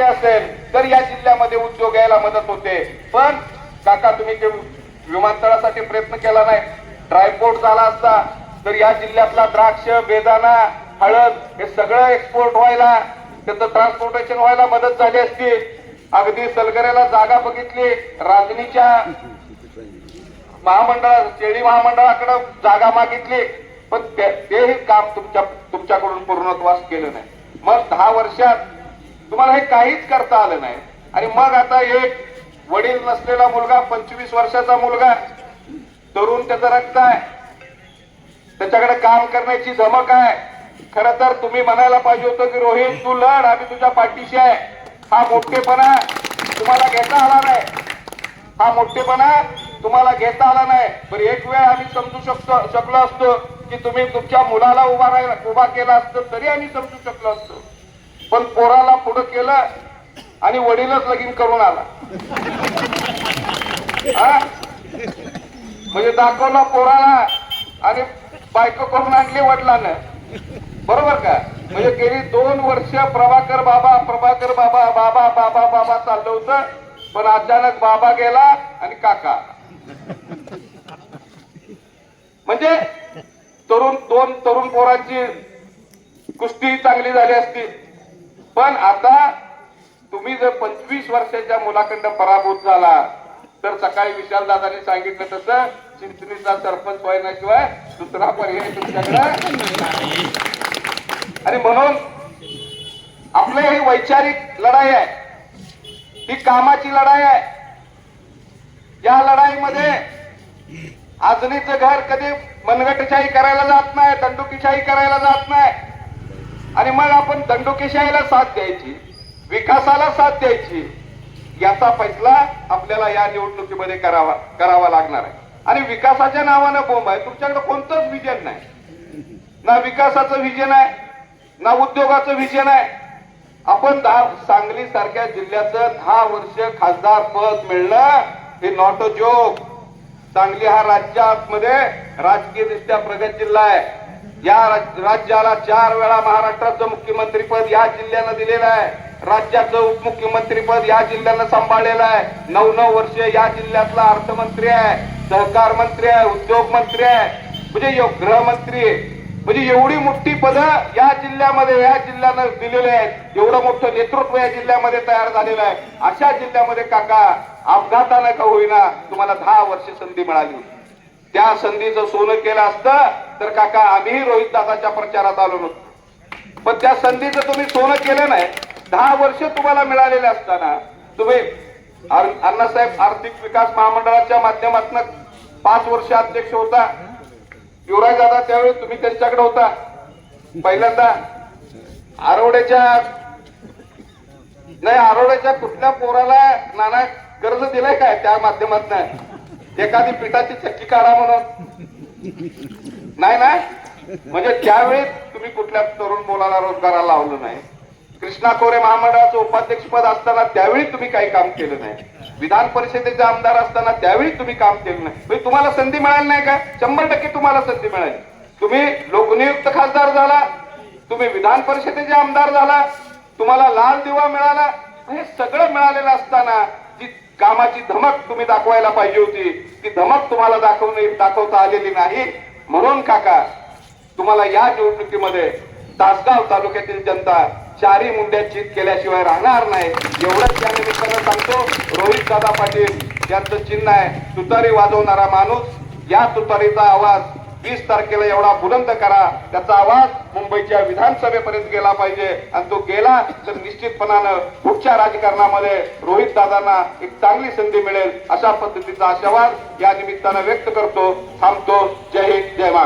असेल तर या जिल्ह्यामध्ये उद्योग यायला मदत होते. पण काका तुम्ही ते विमानतळासाठी प्रयत्न केला नाही. ड्रायपोर्ट झाला असता तर या जिल्ह्यातला द्राक्ष बेदाना हळद हे सगळं एक्सपोर्ट व्हायला त्याचं ट्रान्सपोर्टेशन व्हायला मदत झाली असती. अगदी सलगऱ्याला जागा बघितली राजनीच्या महामंडळ शेळी महामंडळाकडे जागा मागितली. पण तेही काम तुमच्या तुमच्याकडून पूर्णत्वास केलं नाही. मग दहा वर्षात तुम्हाला हे काहीच करता आलं नाही. आणि मग आता एक वडील नसलेला मुलगा पंचवीस वर्षाचा मुलगा तरुण त्याचं रक्त आहे. त्याच्याकडे काम करण्याची धमक आहे. खर तर तुम्ही म्हणायला पाहिजे होतं की रोहित तू लढ आम्ही तुझ्या पाठीशी आहे. हा मोठेपणा तुम्हाला घेता आला नाही. हा मोठेपणा तुम्हाला घेता आला नाही. पण एक वेळ आम्ही समजू शकतो शकलो असतो की तुम्ही तुमच्या मुलाला उभा राहिला उभा केला असतं तरी आम्ही समजू शकलो असतो. पण पोराला पुढं केलं आणि वडीलच लगीन करून आला. हा? म्हणजे दाखवला पोराला आणि बायको करून आणली वडिलानं. बरोबर का? म्हणजे गेली दोन वर्ष प्रभाकर बाबा प्रभाकर बाबा बाबा बाबा बाबा चाललं होतं पण अचानक बाबा गेला आणि काका म्हणजे तरुण दोन तरुण पोरांची कुस्ती चांगली झाली असती. पण आता तुम्ही जर पंचवीस वर्षाच्या मुलाखंड पराभूत झाला तर सकाळी विशाल दादांनी सांगितलं तसं चिंचणीचा सरपंच व्हायनाशिवाय दुसरा पर्याय तुमच्याकडे आणि म्हणून आपलं ही वैचारिक लढाई आहे. ही कामाची लढाई आहे. या लढाईमध्ये आजनीचं घर कधी मनगटशाही करायला जात नाही दंडुकीशाही करायला जात नाही. आणि मग आपण दंडोकेशाहीला साथ द्यायची विकासाला साथ द्यायची याचा फैसला आपल्याला या निवडणुकीमध्ये करावा करावा लागणार आहे. आणि विकासाच्या नावानं बोंब आहे. तुमच्याकडे कोणतंच विजन नाही. ना विकासाचं विजन आहे ना उद्योगाचं विजन आहे. आपण दहा सांगली सारख्या जिल्ह्याचं दहा वर्ष खासदार पद मिळणं हे नॉट अ जोक सांगली हा राज्यात मध्ये राजकीयदृष्ट्या प्रगत जिल्हा आहे. या राज्याला चार वेळा महाराष्ट्राचं मुख्यमंत्रीपद या जिल्ह्यानं दिलेलं आहे. राज्याचं उपमुख्यमंत्रीपद या जिल्ह्यानं सांभाळलेलं आहे. नऊ नऊ वर्ष या जिल्ह्यातला अर्थमंत्री आहे. सहकार मंत्री आहे. उद्योग मंत्री आहे. म्हणजे गृहमंत्री. म्हणजे एवढी मोठी पदं या जिल्ह्यामध्ये या जिल्ह्यानं दिलेले आहेत. एवढं मोठं नेतृत्व या जिल्ह्यामध्ये तयार झालेलं आहे. अशा जिल्ह्यामध्ये काका अपघातानं का होईना तुम्हाला दहा वर्ष संधी मिळाली. त्या संधीचं सोनं केलं असतं. तर काका आम्ही रोहितदादाच्या प्रचारात आलो नव्हतो पण त्या संधीचं तुम्ही सोनं केलं नाही दहा वर्ष तुम्हाला मिळालेले असताना तुम्ही अण्णासाहेब आर्थिक विकास महामंडळाच्या माध्यमातून पाच वर्ष अध्यक्ष होता. युवराज दादा त्यावेळी तुम्ही त्यांच्याकडे होता. पहिल्यांदा आरोड्याच्या नाही आरोड्याच्या कुठल्या पोराला नाना कर्ज दिलंय काय त्या माध्यमातून? एखादी पिठाची चक्की काढा म्हणून. नाही ना म्हणजे त्यावेळी तुम्ही कुठल्या तरुण मुलाला रोजगाराला लावलं नाही कृष्णा कोरे महामंडळाचं उपाध्यक्षपद असताना त्यावेळी तुम्ही काही काम केलं नाही. विधान परिषदेचे आमदार असताना त्यावेळी तुम्ही काम केलं नाही. म्हणजे तुम्हाला संधी मिळाली नाही का? शंभर टक्के तुम्हाला संधी मिळाली. तुम्ही लोकनियुक्त खासदार झाला तुम्ही विधान परिषदेचे आमदार झाला तुम्हाला लाल दिवा मिळाला. हे सगळं मिळालेलं असताना जी कामाची धमक तुम्ही दाखवायला पाहिजे होती ती धमक तुम्हाला दाखवणे दाखवता आलेली नाही. म्हणून काका तुम्हाला या निवडणुकीमध्ये तासगाव तालुक्यातील जनता चारी मुंड्या चित केल्याशिवाय राहणार नाही. एवढंच या निमित्तानं सांगतो रोहित दादा पाटील यांचं चिन्ह आहे तुतारी वाजवणारा माणूस या तुतारीचा आवाज वीस तारखेला एवढा बुलंद करा. त्याचा आवाज मुंबईच्या विधानसभेपर्यंत गेला पाहिजे. आणि तो गेला तर निश्चितपणानं पुढच्या राजकारणामध्ये रोहित दादांना एक चांगली संधी मिळेल अशा पद्धतीचा आशावाद या निमित्तानं व्यक्त करतो. थांबतो. जय हिंद जय महाराष्ट्र.